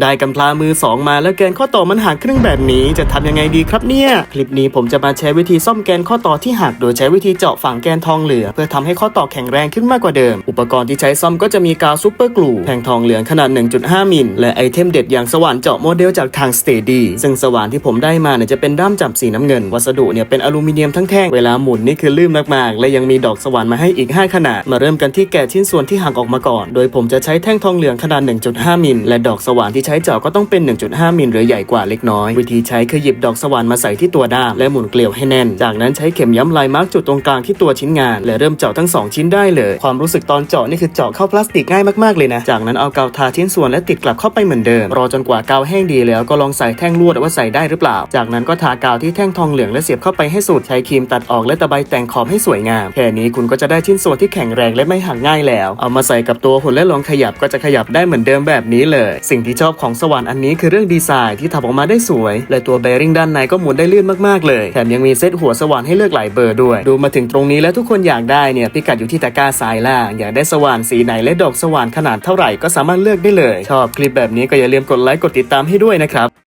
ได้กำพลามือสองมาแล้วแกนข้อต่อมันหักครึ่งแบบนี้จะทำยังไงดีครับเนี่ย คลิปนี้ผมจะมาแชร์วิธีซ่อมแกนข้อต่อที่หักโดยใช้วิธีเจาะฝังแกนทองเหลืองเพื่อทำให้ข้อต่อแข็งแรงขึ้นมากกว่าเดิม อุปกรณ์ที่ใช้ซ่อมก็จะมีกาวซูเปอร์กลูแท่งทองเหลืองขนาด 1.5 มิลและไอเทมเด็ดอย่างสว่านเจาะโมเดลจากทางสเตดีซึ่งสว่านที่ผมได้มาเนี่ยจะเป็นด้ามจับสีน้ำเงิน วัสดุเนี่ยเป็นอลูมิเนียมทั้งแท่งเวลาหมุนนี่คือลื่นมากๆและยังมีดอกสว่านมาให้อีก 5 ขนาด มาเริ่มกันที่แกะชิ้นส่วนที่หักออกมาก่อน โดยผมจะใช้แท่งทองเหลืองขนาด 1.5 มิลและดอกสว่านที่ใช้เจาะก็ต้องเป็น 1.5 มิลหรือใหญ่กว่าเล็กน้อย วิธีใช้คือหยิบดอกสว่านมาใส่ที่ตัวด้ามและหมุนเกลียวให้แน่น จากนั้นใช้เข็มย้ำลายมาร์กจุดตรงกลางที่ตัวชิ้นงาน และเริ่มเจาะทั้งสองชิ้นได้เลย ความรู้สึกตอนเจาะนี่คือเจาะเข้าพลาสติกง่ายมากๆเลยนะ จากนั้นเอากาวทาชิ้นส่วนและติดกลับเข้าไปเหมือนเดิม รอจนกว่ากาวแห้งดีแล้วก็ลองใส่แท่งลวดว่าใส่ได้หรือเปล่า จากนั้นก็ทากาวที่แท่งทองเหลืองและเสียบเข้าไปให้สุด ใช้ครีมตัดออกและตะไบแต่งขอบให้สวยงาม แค่นี้คุณก็จะได้ชิ้นส่วนที่แข็งแรงและไม่หักง่ายแล้ว เอามาใส่กับตัวหุ่นและลองขยับก็จะขยับได้เหมือนเดิมแบบนี้เลย สิ่งที่ชอบของสว่านอันนี้คือเรื่องดีไซน์ที่ทำออกมาได้สวย และตัวแบริ่งด้านในก็หมุนได้ลื่นมากๆเลย แถมยังมีเซตหัวสว่านให้เลือกหลายเบอร์ด้วย ดูมาถึงตรงนี้แล้วทุกคนอยากได้เนี่ยพิกัดอยู่ที่ตะกร้าซ้ายล่างอยากได้สว่านสีไหนและดอกสว่านขนาดเท่าไหร่ก็สามารถเลือกได้เลย ชอบคลิปแบบนี้ก็อย่าลืมกดไลค์กดติดตามให้ด้วยนะครับ